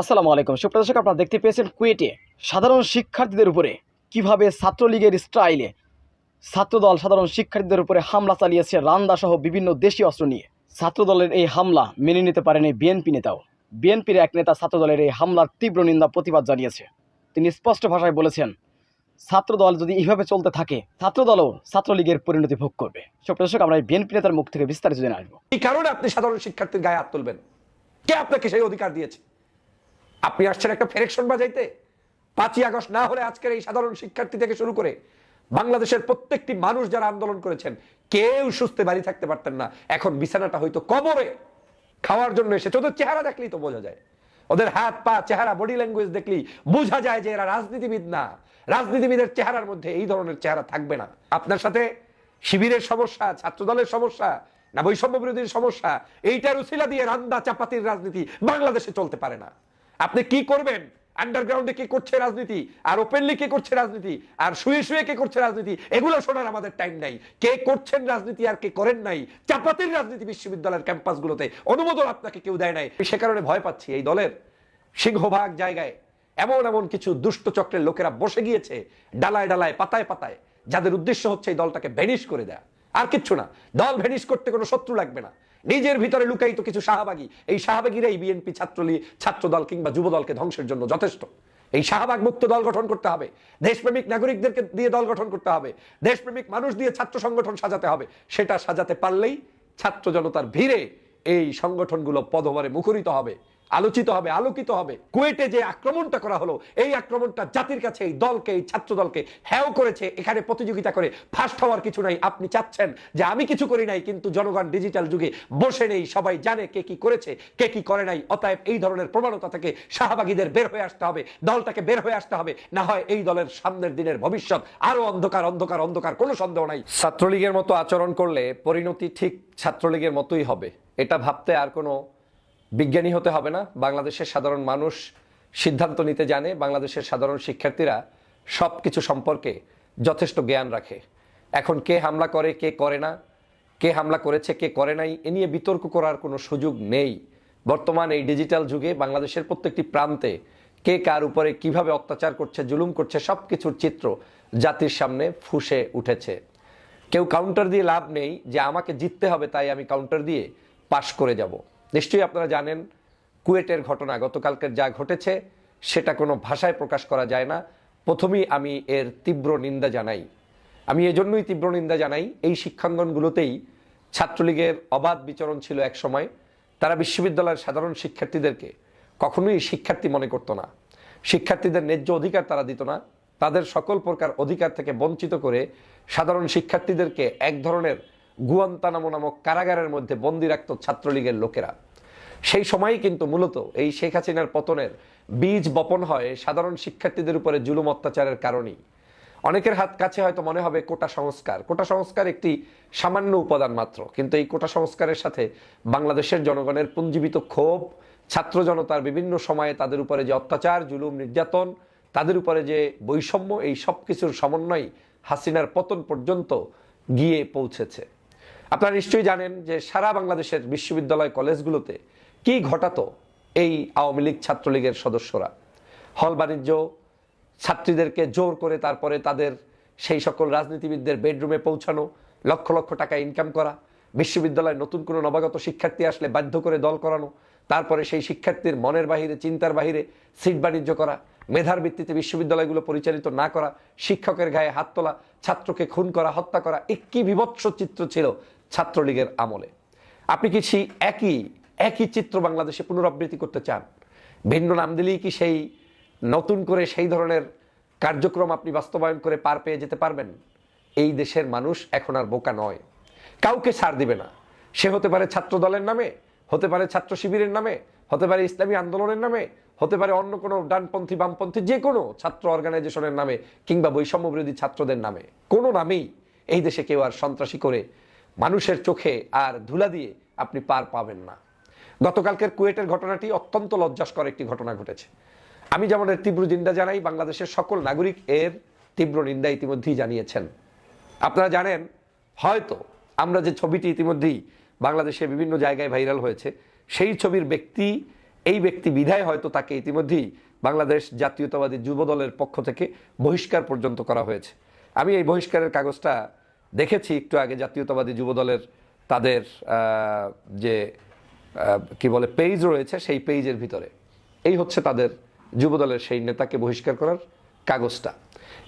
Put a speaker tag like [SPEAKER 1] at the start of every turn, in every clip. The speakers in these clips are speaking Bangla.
[SPEAKER 1] আসসালামু আলাইকুম। সুপ্রদর্শক আপনারা দেখতে পেয়েছেন কুয়েটে সাধারণ শিক্ষার্থীদের উপরে কীভাবে ছাত্রলীগের স্টাইলে ছাত্রদল সাধারণ শিক্ষার্থীদের উপরে হামলা চালিয়েছে রান্দা সহ বিভিন্ন দেশীয় অস্ত্র নিয়ে। ছাত্রদলের এই হামলা মেনে নিতে পারেনি বিএনপি নেতাও। বিএনপির এক নেতা ছাত্রদলের এই হামলার তীব্র নিন্দা, প্রতিবাদ জানিয়েছে। তিনি স্পষ্ট ভাষায় বলেছেন, ছাত্রদল যদি এইভাবে চলতে থাকে, ছাত্রদলও ছাত্রলীগের পরিণতি ভোগ করবে। সুপ্রদর্শক আমরা এই বিএনপি নেতার মুখ থেকে বিস্তারিত জেনে আসব।
[SPEAKER 2] এই কারণে আপনি সাধারণ শিক্ষার্থীর গায়ে হাত তুলবেন। কে আপনাকে সেই অধিকার দিয়েছে? আপনি আসছেন একটা ফেরেকশন বাজাইতে? পাঁচই আগস্ট না হলে আজকের এই সাধারণ শিক্ষার্থী থেকে শুরু করে বাংলাদেশের প্রত্যেকটি মানুষ যারা আন্দোলন করেছেন, কেউ সুস্থে বাড়ি থাকতে পারতেন না। এখন বিছানাটা হয়তো কবরে খাওয়ার জন্য এসেছে ওদের চেহারা দেখলেই তো বোঝা যায়। ওদের হাত, পা, চেহারা বডি ল্যাঙ্গুয়েজ দেখলেই বোঝা যায় যে এরা রাজনীতিবিদ না। রাজনীতিবিদের চেহারার মধ্যে এই ধরনের চেহারা থাকবে না। আপনার সাথে শিবিরের সমস্যা, ছাত্রদলের সমস্যা, না বৈষম্য বিরোধীর সমস্যা, এইটার উসিলা দিয়ে রান্দা চাপাতির রাজনীতি বাংলাদেশে চলতে পারে না। আপনি কি করবেন? আন্ডারগ্রাউন্ডে কে করছে রাজনীতি? আর ওপেনলি কে করছে রাজনীতি? আর শুয়ে শুয়ে কে করছে রাজনীতি? এগুলো শোনার আমাদের টাইম নাই। কে করছেন রাজনীতি আর কে করেন নাই? চাপাতির রাজনীতি বিশ্ববিদ্যালয়ের ক্যাম্পাসগুলোতে অনুমোদন আপনাকে কেউ দেয় নাই। সে কারণে ভয় পাচ্ছি এই দলের সিংহভাগ জায়গায়। এমন এমন কিছু দুষ্ট চক্রের লোকেরা বসে গিয়েছে, ডালায় ডালায়, পাতায় পাতায়, যাদের উদ্দেশ্য হচ্ছে এই দলটাকে ভ্যানিশ করে দেয়া। আর কিচ্ছু না। দল ভ্যানিশ করতে কোনো শত্রু লাগবে না। নিজের ভিতরে লুকায়িত কিছু শাহবাগী। এই শাহবাগীরাই বিএনপি ছাত্রলী ছাত্রদল কিংবা যুব দলকে ধ্বংসের জন্য যথেষ্ট। এই শাহবাগ মুক্ত দল গঠন করতে হবে। দেশপ্রেমিক নাগরিকদেরকে দিয়ে দল গঠন করতে হবে। দেশপ্রেমিক মানুষ দিয়ে ছাত্র সংগঠন সাজাতে হবে। সেটা সাজাতে পারলেই ছাত্র জনতার ভিড়ে এই সংগঠনগুলো পদভারে মুখরিত হবে। আলোচিত হবে, আলোকিত হবে। কুয়েটে যে আক্রমণটা করা হলো, এই আক্রমণটা জাতির কাছে, এই দলকে, এই ছাত্র দলকে হ্যাও করেছে। এখানে প্রতিযোগিতা করে ফার্স্ট হওয়ার কিছু নাই। আপনি চাচ্ছেন যে আমি কিছু করি নাই, কিন্তু জনগণ ডিজিটাল যুগে বসে নেই, সবাই জানে কে কি করেছে, কে কি করে নাই। অতএব এই ধরনের প্রবণতা থেকে শাহবাগীদের বের হয়ে আসতে হবে, দলটাকে বের হয়ে আসতে হবে। না হয় এই দলের সামনের দিনের ভবিষ্যৎ আরও অন্ধকার অন্ধকার অন্ধকার, কোনো সন্দেহ নাই। ছাত্রলীগের মতো আচরণ করলে পরিণতি ঠিক ছাত্রলীগের মতোই হবে। এটা ভাবতে আর কোনো বিজ্ঞানী হতে হবে না। বাংলাদেশের সাধারণ মানুষ সিদ্ধান্ত নিতে জানে, বাংলাদেশের সাধারণ শিক্ষার্থীরা সব কিছু সম্পর্কে যথেষ্ট জ্ঞান রাখে। এখন কে হামলা করে, কে করে না, কে হামলা করেছে, কে করে নাই, এ নিয়ে বিতর্ক করার কোনো সুযোগ নেই। বর্তমান এই ডিজিটাল যুগে বাংলাদেশের প্রত্যেকটি প্রান্তে কে কার উপরে কীভাবে অত্যাচার করছে, জুলুম করছে সব কিছুর চিত্র জাতির সামনে ফুসে উঠেছে। কেউ কাউন্টার দিয়ে লাভ নেই যে আমাকে জিততে হবে, তাই আমি কাউন্টার দিয়ে পাশ করে যাব। নিশ্চয়ই আপনারা জানেন, কুয়েটের ঘটনা, গতকালকের যা ঘটেছে, সেটা কোনো ভাষায় প্রকাশ করা যায় না। প্রথমেই আমি এর তীব্র নিন্দা জানাই। আমি এজন্যই তীব্র নিন্দা জানাই, এই শিক্ষাঙ্গনগুলোতেই ছাত্রলীগের অবাধ বিচরণ ছিল এক সময়। তারা বিশ্ববিদ্যালয়ের সাধারণ শিক্ষার্থীদেরকে কখনোই শিক্ষার্থী মনে করতো না। শিক্ষার্থীদের ন্যায্য অধিকার তারা দিত না। তাদের সকল প্রকার অধিকার থেকে বঞ্চিত করে সাধারণ শিক্ষার্থীদেরকে এক ধরনের গুয়ান্তানামো নামক কারাগারের মধ্যে বন্দি রাখত ছাত্রলীগের লোকেরা। সেই সময়ই কিন্তু মূলত এই শেখ হাসিনার পতনের বীজ বপন হয় সাধারণ শিক্ষার্থীদের উপরে জুলুম অত্যাচারের কারণেই। অনেকের হাত কাছে হয়তো মনে হবে কোটা সংস্কার। কোটা সংস্কার একটি সামান্য উপাদান মাত্র। কিন্তু এই কোটা সংস্কারের সাথে বাংলাদেশের জনগণের পুঞ্জীবিত ক্ষোভ, ছাত্র জনতার বিভিন্ন সময়ে তাদের উপরে যে অত্যাচার, জুলুম, নির্যাতন, তাদের উপরে যে বৈষম্য, এই সব কিছুর সমন্বয় হাসিনার পতন পর্যন্ত গিয়ে পৌঁছেছে। আপনারা নিশ্চয়ই জানেন যে সারা বাংলাদেশের বিশ্ববিদ্যালয় কলেজগুলোতে কি ঘটাতো এই আওয়ামী লীগ ছাত্রলীগের সদস্যরা? হল বাণিজ্য, ছাত্রীদেরকে জোর করে তারপরে তাদের সেই সকল রাজনীতিবিদদের বেডরুমে পৌঁছানো, লক্ষ লক্ষ টাকা ইনকাম করা, বিশ্ববিদ্যালয়ে নতুন কোনো নবাগত শিক্ষার্থী আসলে বাধ্য করে দল করানো, তারপরে সেই শিক্ষার্থীর মনের বাহিরে, চিন্তার বাহিরে সিট বাণিজ্য করা, মেধার ভিত্তিতে বিশ্ববিদ্যালয়গুলো পরিচালিত না করা, শিক্ষকের গায়ে হাত তোলা, ছাত্রকে খুন করা, হত্যা করা এক কি বিভৎস চিত্র ছিল ছাত্রলীগের আমলে। আপনি কি সেই একই একই চিত্র বাংলাদেশে পুনরাবৃত্তি করতে চান? ভিন্ন নাম দিলেই কি সেই নতুন করে সেই ধরনের কার্যক্রম আপনি বাস্তবায়ন করে পার পেয়ে যেতে পারবেন? এই দেশের মানুষ এখন আর বোকা নয়। কাউকে ছাড় দিবে না। সে হতে পারে ছাত্র দলের নামে, হতে পারে ছাত্র শিবিরের নামে, হতে পারে ইসলামী আন্দোলনের নামে, হতে পারে অন্য কোনো ডানপন্থী, বামপন্থী, যে কোনো ছাত্র অর্গানাইজেশনের নামে কিংবা বৈষম্য বিরোধী ছাত্রদের নামে। কোনো নামেই এই দেশে কেউ আর সন্ত্রাসী করে মানুষের চোখে আর ধুলা দিয়ে আপনি পার পাবেন না। গতকালকের কুয়েটের ঘটনাটি অত্যন্ত লজ্জাস্কর একটি ঘটনা ঘটেছে। আমি যেমন এর তীব্র নিন্দা জানাই, বাংলাদেশের সকল নাগরিক এর তীব্র নিন্দা ইতিমধ্যেই জানিয়েছেন। আপনারা জানেন, হয়তো আমরা যে ছবিটি ইতিমধ্যেই বাংলাদেশে বিভিন্ন জায়গায় ভাইরাল হয়েছে, সেই ছবির ব্যক্তি, এই ব্যক্তি বিধায় হয়তো তাকে ইতিমধ্যেই বাংলাদেশ জাতীয়তাবাদী যুব দলের পক্ষ থেকে বহিষ্কার পর্যন্ত করা হয়েছে। আমি এই বহিষ্কারের কাগজটা দেখেছি একটু আগে জাতীয়তাবাদী যুবদলের তাদের যে কি বলে পেজ রয়েছে সেই পেজের ভিতরে। এই হচ্ছে তাদের যুবদলের সেই নেতাকে বহিষ্কার করার কাগজটা।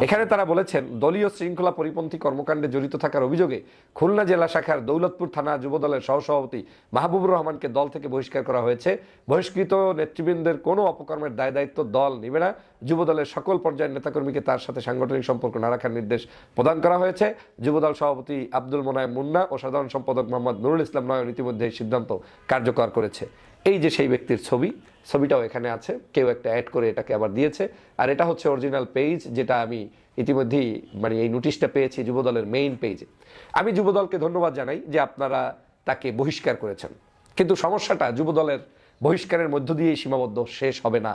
[SPEAKER 2] এখানে তারা বলেছেন, দলীয় শৃঙ্খলা পরিপন্থী কর্মকাণ্ডে জড়িত থাকার অভিযোগে খুলনা জেলা শাখার দৌলতপুর থানা যুবদলের সহসভাপতি মাহবুবুর রহমানকে দল থেকে বহিষ্কার করা হয়েছে। বহিষ্কৃত নেতৃবৃন্দের কোনো অপকর্মের দায় দায়িত্ব দল নেবে না। যুবদলের সকল পর্যায়ের নেতাকর্মীকে তার সাথে সাংগঠনিক সম্পর্ক না রাখার নির্দেশ প্রদান করা হয়েছে। যুবদল সভাপতি আব্দুল মোনায় মুন্না ও সাধারণ সম্পাদক মোহাম্মদ নুরুল ইসলাম নয়ন ইতিমধ্যে এই সিদ্ধান্ত কার্যকর করেছে। এই যে সেই ব্যক্তির ছবি ছবিটাও এখানে আছে। কেউ একটা অ্যাড করে এটাকে আবার দিয়েছে। আর এটা হচ্ছে অরিজিনাল পেজ যেটা আমি ইতিমধ্যেই মানে এই নোটিশটা পেয়েছি যুবদলের মেইন পেজে আমি যুবদলকে ধন্যবাদ জানাই যে আপনারা তাকে বহিষ্কার করেছেন। কিন্তু সমস্যাটা, যুবদলের বহিষ্কারের মধ্য দিয়েই সীমাবদ্ধ শেষ হবে না।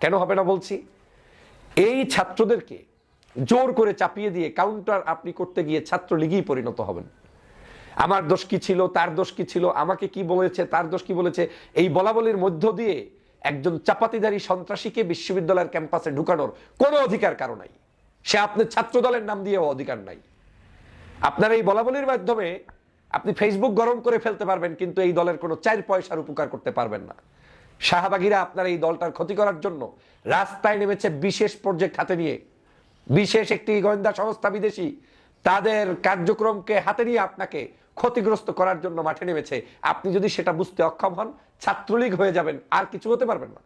[SPEAKER 2] কেন হবে না বলছি? এই ছাত্রদেরকে জোর করে চাপিয়ে দিয়ে কাউন্টার আপনি করতে গিয়ে ছাত্রলীগই পরিণত হবেন। আমার দোষ কি ছিল, তার দোষ কি ছিল, আমাকে কি বলেছে, তার দোষ কি বলেছে, এই বলাবলির মধ্য দিয়ে একজন চাপাতিদারী সন্ত্রাসীকে বিশ্ববিদ্যালয়ের ক্যাম্পাসে ঢুকানোর কোনো অধিকার কারও নাই। সে আপনার ছাত্র দলের নাম দিয়েও অধিকার নাই। আপনার এই বলাবলির মাধ্যমে আপনি ফেসবুক গরম করে ফেলতে পারবেন, কিন্তু এই দলের কোনো চার পয়সার উপকার করতে পারবেন না। শাহবাগীরা আপনার এই দলটার ক্ষতি করার জন্য রাস্তায় নেমেছে বিশেষ প্রজেক্ট হাতে নিয়ে। বিশেষ একটি গোয়েন্দা সংস্থা বিদেশি। তাদের কার্যক্রমকে হাতে নিয়ে আপনাকে ক্ষতিগ্রস্ত করার জন্য মাঠে নেমেছে। আপনি যদি সেটা বুঝতে অক্ষম হন, ছাত্রলীগ হয়ে যাবেন, আর কিছু হতে পারবেন না।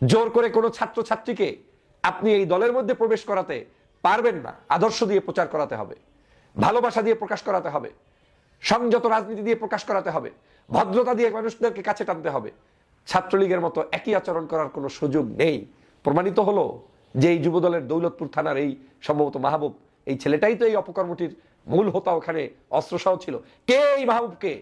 [SPEAKER 2] জোর করে কোনো ছাত্র ছাত্রীকে আপনি এই দলের মধ্যে প্রবেশ করাতে পারবেন না। আদর্শ দিয়ে প্রচার করাতে হবে, ভালোবাসা দিয়ে প্রকাশ করাতে হবে, সংযত রাজনীতি দিয়ে প্রকাশ করাতে হবে, ভদ্রতা দিয়ে মানুষদেরকে কাছে টানতে হবে। ছাত্রলীগের মতো একই আচরণ করার কোনো সুযোগ নেই। প্রমাণিত হলো যে এই যুবদলের দৌলতপুর থানার এই সম্ভবত মাহবুব এই ছেলেটাই তো এই অপকর্মটির মূল হোতা ওখানে, অস্ত্রসহ ছিল। কে এই মাহবুবকে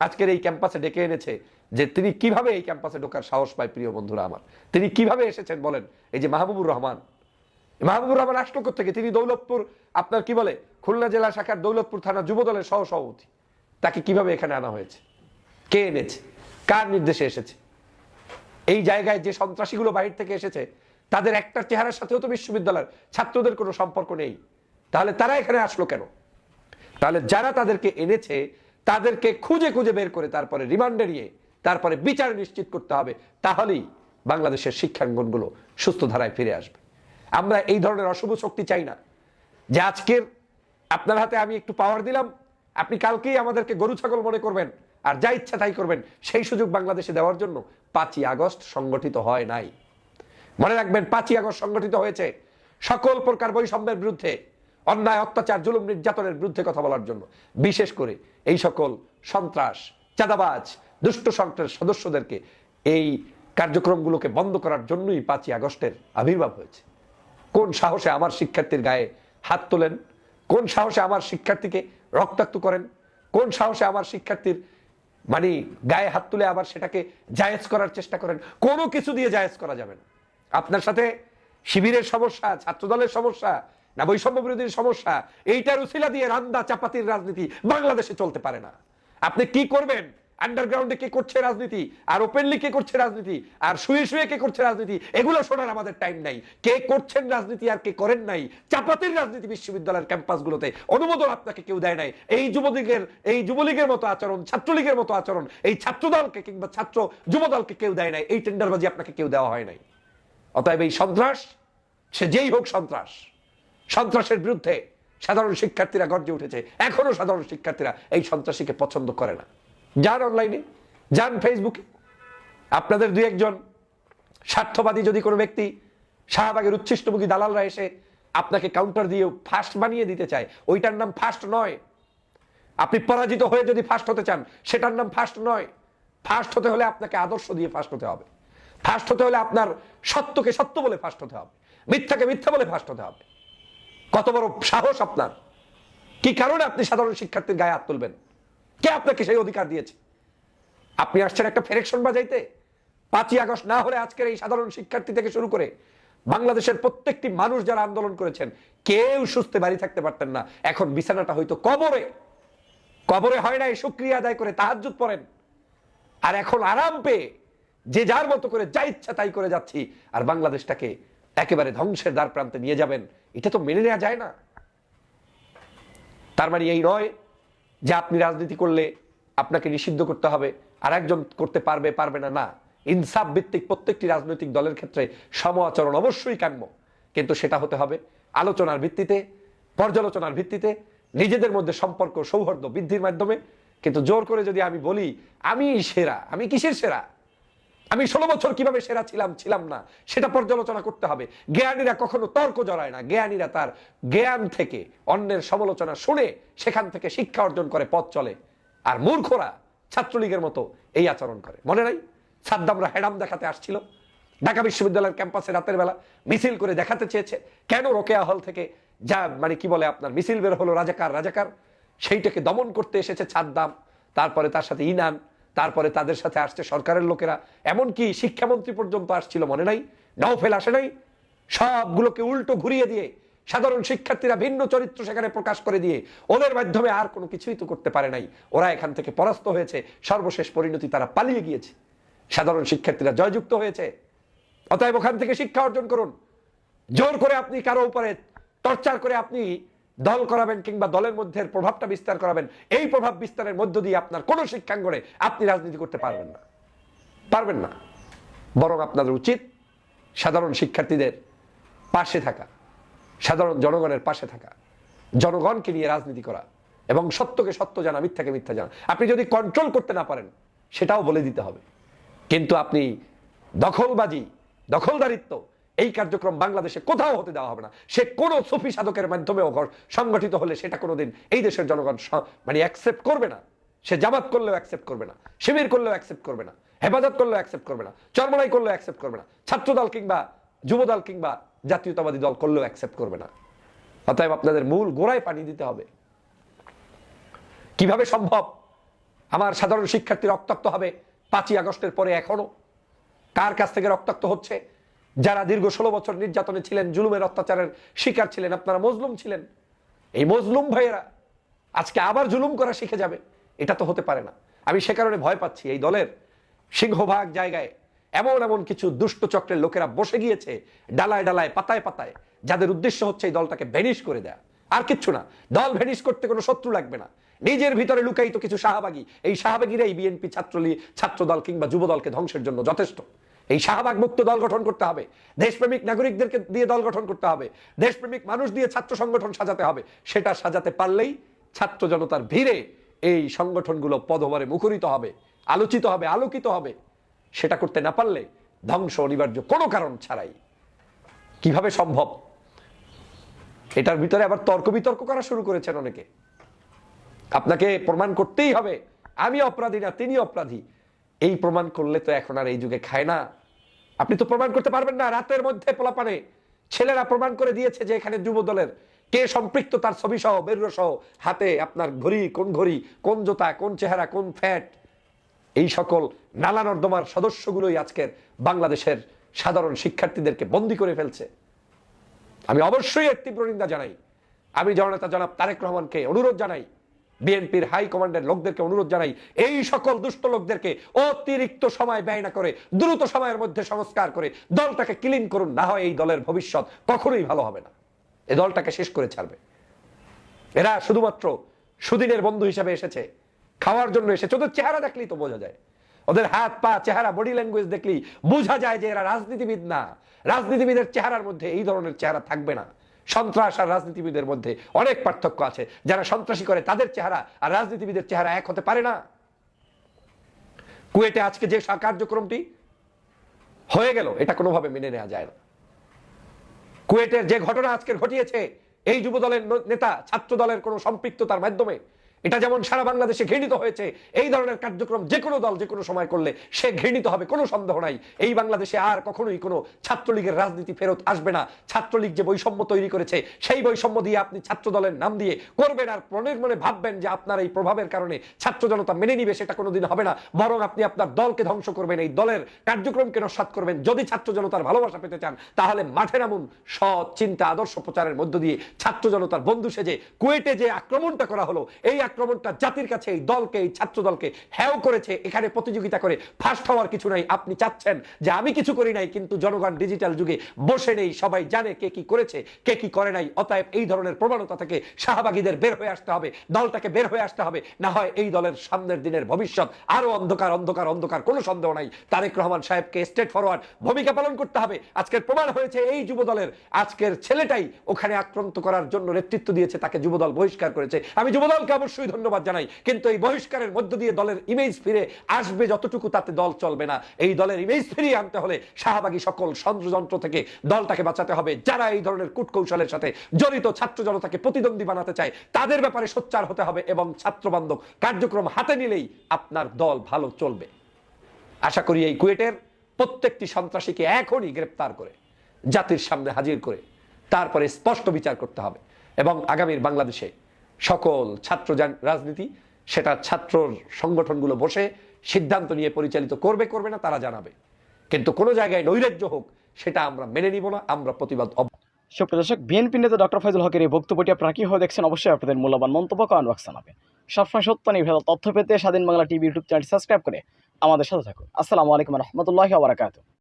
[SPEAKER 2] আজকের এই ক্যাম্পাসে ডেকে এনেছে যে তিনি কীভাবে এই ক্যাম্পাসে ঢোকার সাহস পায় প্রিয় বন্ধুরা আমার? তিনি কীভাবে এসেছেন বলেন? এই যে মাহবুবুর রহমান। মাহবুবুর রহমান আসলো থেকে তিনি দৌলতপুর, আপনার কি বলে, খুলনা জেলা শাখার দৌলতপুর থানা যুব দলের সহ সভাপতি তাকে কীভাবে এখানে আনা হয়েছে? কে এনেছে? কার নির্দেশে এসেছে? এই জায়গায় যে সন্ত্রাসীগুলো বাহির থেকে এসেছে, তাদের একটা চেহারার সাথেও তো বিশ্ববিদ্যালয়ের ছাত্রদের কোনো সম্পর্ক নেই। তাহলে তারা এখানে আসলো কেন? তাহলে যারা তাদেরকে এনেছে, তাদেরকে খুঁজে খুঁজে বের করে তারপরে রিমান্ডে নিয়ে তারপরে বিচার নিশ্চিত করতে হবে, তাহলেই বাংলাদেশের শিক্ষাঙ্গনগুলো সুস্থ ধারায় ফিরে আসবে। আমরা এই ধরনের অশুভ শক্তি চাই না। যে আজকের আপনার হাতে আমি একটু পাওয়ার দিলাম, আপনি কালকেই আমাদেরকে গরু ছাগল মনে করবেন, আর যা ইচ্ছা তাই করবেন, সেই সুযোগ বাংলাদেশে দেওয়ার জন্য পাঁচই আগস্ট সংগঠিত হয় নাই। মনে রাখবেন, পাঁচই আগস্ট সংগঠিত হয়েছে। সকল প্রকার বৈষম্যের বিরুদ্ধে অন্যায়, অত্যাচার, জুলুম, নির্যাতনের বিরুদ্ধে কথা বলার জন্য। বিশেষ করে এই সকল সন্ত্রাস, চাঁদাবাজ, দুষ্ট সন্ত্রাস সদস্যদেরকে এই কার্যক্রমগুলোকে বন্ধ করার জন্যই পাঁচই আগস্টের আবির্ভাব হয়েছে। কোন সাহসে আমার শিক্ষার্থীর গায়ে হাত তোলেন? কোন সাহসে আমার শিক্ষার্থীকে রক্তাক্ত করেন? কোন সাহসে আমার শিক্ষার্থীর মানে গায়ে হাত তুলে আবার সেটাকে জায়েজ করার চেষ্টা করেন? কোনো কিছু দিয়ে জায়েজ করা যাবে না। আপনার সাথে শিবিরের সমস্যা, ছাত্রদলের সমস্যা না, বৈষম্য বিরোধীর সমস্যা। এইটার উসিলা দিয়ে রান্দা চাপাতির রাজনীতি বাংলাদেশে চলতে পারে না। আপনি কি করবেন? আন্ডারগ্রাউন্ডে কে করছে রাজনীতি? আর ওপেনলি কে করছে রাজনীতি? আর শুয়ে শুয়ে কে করছে রাজনীতি? এগুলো শোনার আমাদের টাইম নাই। কে করছেন রাজনীতি আর কে করেন নাই? চাপাতির রাজনীতি বিশ্ববিদ্যালয়ের ক্যাম্পাসগুলোতে অনুমোদন আপনাকে কেউ দেয় নাই। এই যুবলীগের এই যুবলীগের মতো আচরণ, ছাত্রলীগের মতো আচরণ, এই ছাত্রদলকে কিংবা ছাত্র যুবদলকে কেউ দেয় নাই। এই টেন্ডারবাজি আপনাকে কেউ দেওয়া হয় নাই। অতএব এই সন্ত্রাস, সে যেই হোক সন্ত্রাস। সন্ত্রাসের বিরুদ্ধে সাধারণ শিক্ষার্থীরা গর্জে উঠেছে। এখনও সাধারণ শিক্ষার্থীরা এই সন্ত্রাসীকে পছন্দ করে না। যান অনলাইনে যান ফেসবুকে আপনাদের দুই একজন স্বার্থবাদী যদি কোনো ব্যক্তি শাহবাগের উচ্ছিষ্টমুখী দালালরা এসে আপনাকে কাউন্টার দিয়ে ফার্স্ট বানিয়ে দিতে চায়, ওইটার নাম ফার্স্ট নয়। আপনি পরাজিত হয়ে যদি ফার্স্ট হতে চান, সেটার নাম ফার্স্ট নয়। ফার্স্ট হতে হলে আপনাকে আদর্শ দিয়ে ফার্স্ট হতে হবে। ফার্স্ট হতে হলে আপনার সত্যকে সত্য বলে ফার্স্ট হতে হবে। মিথ্যাকে মিথ্যা বলে ফার্স্ট হতে হবে। কত বড় সাহস আপনার? কি কারণে আপনি সাধারণ শিক্ষার্থীর গায়ে হাত তুলবেন? কে আপনাকে সেই অধিকার দিয়েছে? আপনি আসছেন একটা ফেরেকশন বাজাইতে? পাঁচই আগস্ট না হলে আজকের এই সাধারণ শিক্ষার্থী থেকে শুরু করে বাংলাদেশের প্রত্যেকটি মানুষ যারা আন্দোলন করেছেন, কেউ সুস্থে বাড়ি থাকতে পারতেন না। এখন বিছানাটা হয়তো কবরে। কবরে হয় নাই সুক্রিয়া আদায় করে তাহাজ্জুদ পড়েন। আর এখন আরাম পেয়ে যে যার মতো করে যা ইচ্ছা তাই করে যাচ্ছি। আর বাংলাদেশটাকে একেবারে ধ্বংসের দ্বার প্রান্তে নিয়ে যাবেন। এটা তো মেনে নেওয়া যায় না। তার মানে এই নয় যে আপনি রাজনীতি করলে আপনাকে নিষিদ্ধ করতে হবে আর একজন করতে পারবে পারবে না। না, ইনসাফ ভিত্তিক প্রত্যেকটি রাজনৈতিক দলের ক্ষেত্রে সম আচরণ অবশ্যই কাম্য। কিন্তু সেটা হতে হবে আলোচনার ভিত্তিতে, পর্যালোচনার ভিত্তিতে, নিজেদের মধ্যে সম্পর্ক সৌহার্দ্য বৃদ্ধির মাধ্যমে। কিন্তু জোর করে যদি আমি বলি আমি সেরা, আমি কিসের সেরা? আমি ষোলো বছর কীভাবে সেরা ছিলাম ছিলাম না, সেটা পর্যালোচনা করতে হবে। জ্ঞানীরা কখনো তর্ক জড়ায় না। জ্ঞানীরা তার জ্ঞান থেকে, অন্যের সমালোচনা শুনে সেখান থেকে শিক্ষা অর্জন করে, পথ চলে। আর মূর্খরা ছাত্রলীগের মতো এই আচরণ করে। মনে নাই? সাদ্দামরা হেডাম দেখাতে আসছিল। ঢাকা বিশ্ববিদ্যালয়ের ক্যাম্পাসে রাতের বেলা মিছিল করে দেখাতে চেয়েছে। কেন রোকেয়া হল থেকে যা মানে কি বলে আপনার, মিছিল বের হলো রাজাকার রাজাকার। সেইটাকে দমন করতে এসেছে সাদ্দাম। তারপরে তার সাথে ইনান তারপরে তাদের সাথে আসছে সরকারের লোকেরা। এমনকি শিক্ষামন্ত্রী পর্যন্ত আসছিল, মনে নাই? নওফেল আসে নাই? সবগুলোকে উল্টো ঘুরিয়ে দিয়ে সাধারণ শিক্ষার্থীরা ভিন্ন চরিত্র সেখানে প্রকাশ করে দিয়ে ওদের মাধ্যমে আর কোনো কিছুই তো করতে পারে নাই। ওরা এখান থেকে পরাস্ত হয়েছে, সর্বশেষ পরিণতি তারা পালিয়ে গিয়েছে। সাধারণ শিক্ষার্থীরা জয়যুক্ত হয়েছে। অতএব ওখান থেকে শিক্ষা অর্জন করুন। জোর করে আপনি কারও উপরে, টর্চার করে আপনি দল করাবেন কিংবা দলের মধ্যে প্রভাবটা বিস্তার করাবেন, এই প্রভাব বিস্তারের মধ্য দিয়ে আপনার কোনো শিক্ষাঙ্গনে আপনি রাজনীতি করতে পারবেন না। পারবেন না। বরং আপনাদের উচিত সাধারণ শিক্ষার্থীদের পাশে থাকা, সাধারণ জনগণের পাশে থাকা, জনগণকে নিয়ে রাজনীতি করা এবং সত্যকে সত্য জানা, মিথ্যাকে মিথ্যা জানা। আপনি যদি কন্ট্রোল করতে না পারেন, সেটাও বলে দিতে হবে। কিন্তু আপনি দখলবাজি, দখলদারিত্ব এই কার্যক্রম বাংলাদেশে কোথাও হতে দেওয়া হবে না। সে কোনো সুফি সাধকের মাধ্যমেও সংগঠিত হলে সেটা কোনোদিন এই দেশের জনগণ মানে অ্যাকসেপ্ট করবে না। সে জামাত করলেও অ্যাকসেপ্ট করবে না। শিবির করলেও অ্যাকসেপ্ট করবে না। হেফাজত করলেও অ্যাকসেপ্ট করবে না। চরমলাই করলেও অ্যাকসেপ্ট করবে না। ছাত্রদল কিংবা যুবদল কিংবা জাতীয়তাবাদী দল করলেও অ্যাকসেপ্ট করবে না। অতএব আপনাদের মূল গোড়ায় পানি দিতে হবে। কীভাবে সম্ভব? আমার সাধারণ শিক্ষার্থী রক্তাক্ত হবে পাঁচই আগস্টের পরে এখনও। কার কাছ থেকে রক্তাক্ত হচ্ছে? যারা দীর্ঘ ষোলো বছর নির্যাতনে ছিলেন, জুলুমের অত্যাচারের শিকার ছিলেন, আপনারা মজলুম ছিলেন। এই মজলুম ভাইয়েরা আজকে আবার জুলুম করা শিখে যাবে, এটা তো হতে পারে না। আমি সে কারণে ভয় পাচ্ছি এই দলের সিংহভাগ জায়গায়। এমন এমন কিছু দুষ্ট চক্রের লোকেরা বসে গিয়েছে, ডালায় ডালায়, পাতায় পাতায়, যাদের উদ্দেশ্য হচ্ছে এই দলটাকে ভ্যানিশ করে দেয়া। আর কিচ্ছু না, দল ভ্যানিশ করতে কোনো শত্রু লাগবে না। নিজের ভিতরে লুকায়িত কিছু শাহবাগী, এই শাহবাগীরাই বিএনপি ছাত্রলী ছাত্রদল কিংবা যুবদলকে ধ্বংসের জন্য যথেষ্ট। এই শাহবাগ মুক্ত দল গঠন করতে হবে। দেশপ্রেমিক নাগরিকদেরকে দিয়ে দল গঠন করতে হবে। দেশপ্রেমিক মানুষ দিয়ে ছাত্র সংগঠন সাজাতে হবে। সেটা সাজাতে পারলেই ছাত্র জনতার ভিড়ে এই সংগঠনগুলো পদভারে মুখরিত হবে, আলোচিত হবে, আলোকিত হবে। সেটা করতে না পারলে ধ্বংস অনিবার্য কোনো কারণ ছাড়াই। কীভাবে সম্ভব? এটার ভিতরে আবার তর্ক বিতর্ক করা শুরু করেছেন অনেকে। আপনাকে প্রমাণ করতেই হবে, আমি অপরাধী না, তিনি অপরাধী। এই প্রমাণ করলে তো এখন আর এই যুগে খায় না। আপনি তো প্রমাণ করতে পারবেন না রাতের মধ্যে পোলাপানে। ছেলেরা প্রমাণ করে দিয়েছে যে এখানে যুব দলের কে সম্পৃক্ত তার ছবি সহ বেরুর সহ হাতে আপনার ঘড়ি, কোন ঘড়ি, কোন জোতা, কোন চেহারা, কোন ফ্যাট। এই সকল নালা নর্দমার সদস্যগুলোই আজকের বাংলাদেশের সাধারণ শিক্ষার্থীদেরকে বন্দি করে ফেলছে। আমি অবশ্যই এর তীব্র নিন্দা জানাই। আমি জননেতা জনাব তারেক রহমানকে অনুরোধ জানাই বিএনপির হাই কমান্ডের লোকদেরকে অনুরোধ জানাই, এই সকল দুষ্ট লোকদেরকে অতিরিক্ত সময় ব্যয় না করে, দ্রুত সময়ের মধ্যে সংস্কার করে দলটাকে ক্লিন করুন, না হয় এই দলের ভবিষ্যৎ কখনোই ভালো হবে না। এ দলটাকে শেষ করে ছাড়বে। এরা শুধুমাত্র সুদিনের বন্ধু হিসেবে এসেছে, খাওয়ার জন্য এসেছে, ওদের চেহারা দেখলেই তো বোঝা যায়। ওদের হাত, পা, চেহারা, বডি ল্যাঙ্গুয়েজ দেখলেই বোঝা যায় যে এরা রাজনীতিবিদ না। রাজনীতিবিদের চেহারার মধ্যে এই ধরনের চেহারা থাকবে না। সন্ত্রাস আর রাজনীতিবিদের মধ্যে অনেক পার্থক্য আছে। যারা সন্ত্রাসী করে, তাদের চেহারা আর রাজনীতিবিদের চেহারা এক হতে পারে না। কুয়েটে আজকে যে কার্যক্রমটি হয়ে গেল, এটা কোনোভাবে মেনে নেওয়া যায় না। কুয়েটের যে ঘটনা আজকে ঘটিয়েছে, এই যুব দলের নেতা ছাত্র দলের কোনো সম্পৃক্ততার মাধ্যমে এটা যেমন সারা বাংলাদেশে ঘৃণিত হয়েছে, এই ধরনের কার্যক্রম যে কোনো দল যে কোনো সময় করলে সে ঘৃণিত হবে, কোনো সন্দেহ নাই। এই বাংলাদেশে আর কখনোই কোনো ছাত্রলীগের রাজনীতি ফেরত আসবে না। ছাত্রলীগ যে বৈষম্য তৈরি করেছে, সেই বৈষম্য দিয়ে আপনি ছাত্র দলের নাম দিয়ে করবেন আর মনের মনে ভাববেন যে আপনার এই প্রভাবের কারণে ছাত্র জনতা মেনে নিবে, সেটা কোনোদিন হবে না। বরং আপনি আপনার দলকে ধ্বংস করবেন, এই দলের কার্যক্রমকে নস্বাত করবেন। যদি ছাত্র জনতার ভালোবাসা পেতে চান, তাহলে মাঠে নামুন। সৎ চিন্তা, আদর্শ প্রচারের মধ্য দিয়ে ছাত্র জনতার বন্ধু সেজে কুয়েটে যে আক্রমণটা করা হলো, এই আক্রমণটা জাতির কাছে, এই দলকে, এই ছাত্র দলকে হ্যাও করেছে, এখানে প্রতিযোগিতা করে ফার্স্ট হওয়ার কিছু নাই। আপনি চাচ্ছেন যে আমি কিছু করি নাই, কিন্তু জনগণ ডিজিটাল যুগে বসে নেই, সবাই জানে কে কি করেছে, কে কি করে নাই। অতএব এই ধরনের প্রবণতা থেকে শাহবাগীদের বের হয়ে আসতে হবে, দলটাকে বের হয়ে আসতে হবে। না হয় এই দলের সামনের দিনের ভবিষ্যৎ আরও অন্ধকার অন্ধকার অন্ধকার, কোনো সন্দেহ নাই। তারেক রহমান সাহেবকে স্টেট ফরওয়ার্ড ভূমিকা পালন করতে হবে। আজকের প্রমাণ হয়েছে এই যুব দলের। আজকের ছেলেটাই ওখানে আক্রান্ত করার জন্য নেতৃত্ব দিয়েছে, তাকে যুবদল বহিষ্কার করেছে। আমি যুবদলকে অবশ্যই ধন্যবাদ জানাই। কিন্তু এই বহিষ্কারের মধ্য দিয়ে দলের ইমেজ ফিরে আসবে যতটুকু তাতে দল চলবে না। এই দলের ইমেজ ফিরিয়ে আনতে হলে শাহবাগী সকল যন্ত্র থেকে দলটাকে বাঁচাতে হবে। যারা এই ধরনের কূটকৌশলের সাথে জড়িত ছাত্র জনতাকে প্রতিদ্বন্দ্বী বানাতে চায়, তাদের ব্যাপারে সোচ্চার হতে হবে এবং ছাত্র বান্ধব কার্যক্রম হাতে নিলেই আপনার দল ভালো চলবে। আশা করি এই কুয়েটের প্রত্যেকটি সন্ত্রাসীকে এখনই গ্রেপ্তার করে, জাতির সামনে হাজির করে, তারপরে স্পষ্ট বিচার করতে হবে এবং আগামীর বাংলাদেশে সকল ছাত্র রাজনীতি, সেটা ছাত্র সংগঠনগুলো বসে সিদ্ধান্ত নিয়ে পরিচালিত করবে করবে না, তারা জানাবে। কিন্তু কোনো জায়গায় নৈরাজ্য হোক, সেটা আমরা মেনে নিব না, আমরা প্রতিবাদ
[SPEAKER 1] সুপ্রিয় দর্শক, বিএনপি নেতা ডক্টর ফয়জুল হকের এই বক্তব্যটি আপনারা কীভাবে দেখছেন? অবশ্যই আপনাদের মূল্যবান মন্তব্য কমেন্ট বক্সে জানাবেন। সবসময় সত্য নির্ভেজাল তথ্য পেতে স্বাধীন বাংলা টিভি ইউটিউব চ্যানেলটি সাবস্ক্রাইব করে আমাদের সাথে থাকুন। আসসালামু আলাইকুম রহমতুল্লাহ বারাকাতু